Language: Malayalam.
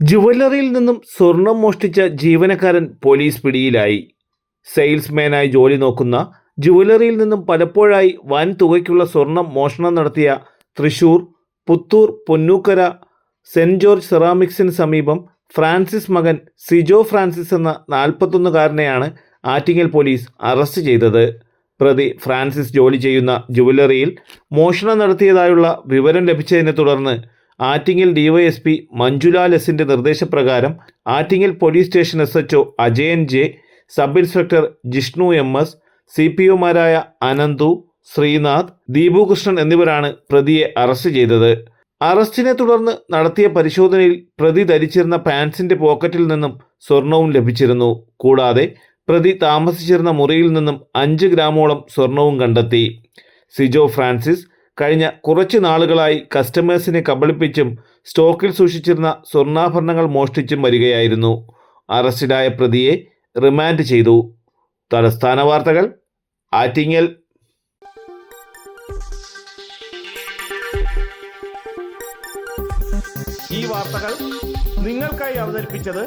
ജുവല്ലറിയിൽ നിന്നും സ്വർണം മോഷ്ടിച്ച ജീവനക്കാരൻ പോലീസ് പിടിയിലായി. സെയിൽസ്മാനായി ജോലി നോക്കുന്ന ജുവല്ലറിയിൽ നിന്നും പലപ്പോഴായി വൻ തുകയ്ക്കുള്ള സ്വർണം മോഷണം നടത്തിയ തൃശൂർ പുത്തൂർ പൊന്നൂക്കര സെന്റ് ജോർജ് സെറാമിക്സിന് സമീപം ഫ്രാൻസിസ് മകൻ സിജോ ഫ്രാൻസിസ് എന്ന നാൽപ്പത്തൊന്നുകാരനെയാണ് ആറ്റിങ്ങൽ പോലീസ് അറസ്റ്റ് ചെയ്തത്. പ്രതി ഫ്രാൻസിസ് ജോലി ചെയ്യുന്ന ജുവല്ലറിയിൽ മോഷണം നടത്തിയതായുള്ള വിവരം ലഭിച്ചതിനെ തുടർന്ന് ആറ്റിങ്ങൽ ഡിവൈഎസ്പി മഞ്ജുലാൽ എസിന്റെ നിർദ്ദേശപ്രകാരം Attingal police station S H Ajayan J sub inspector Jishnu M S C P ഒമാരായ Ananthu Sreenath Deepukrishnan എന്നിവരാണ് പ്രതിയെ അറസ്റ്റ് ചെയ്തത്. അറസ്റ്റിനെ തുടർന്ന് നടത്തിയ പരിശോധനയിൽ പ്രതി ധരിച്ചിരുന്ന പാൻസിന്റെ പോക്കറ്റിൽ നിന്നും സ്വർണവും ലഭിച്ചിരുന്നു. കൂടാതെ പ്രതി താമസിച്ചിരുന്ന മുറിയിൽ നിന്നും അഞ്ച് ഗ്രാമോളം സ്വർണവും കണ്ടെത്തി. സിജോ ഫ്രാൻസിസ് കഴിഞ്ഞ കുറച്ച് നാളുകളായി കസ്റ്റമേഴ്സിനെ കബളിപ്പിച്ചും സ്റ്റോക്കിൽ സൂക്ഷിച്ചിരുന്ന സ്വർണാഭരണങ്ങൾ മോഷ്ടിച്ചും വരികയായിരുന്നു. അറസ്റ്റിലായ പ്രതിയെ റിമാൻഡ് ചെയ്തു. തലസ്ഥാന വാർത്തകൾ ആറ്റിങ്ങൽ. ഈ വാർത്തകൾ നിങ്ങൾക്കായി അവതരിപ്പിച്ചത്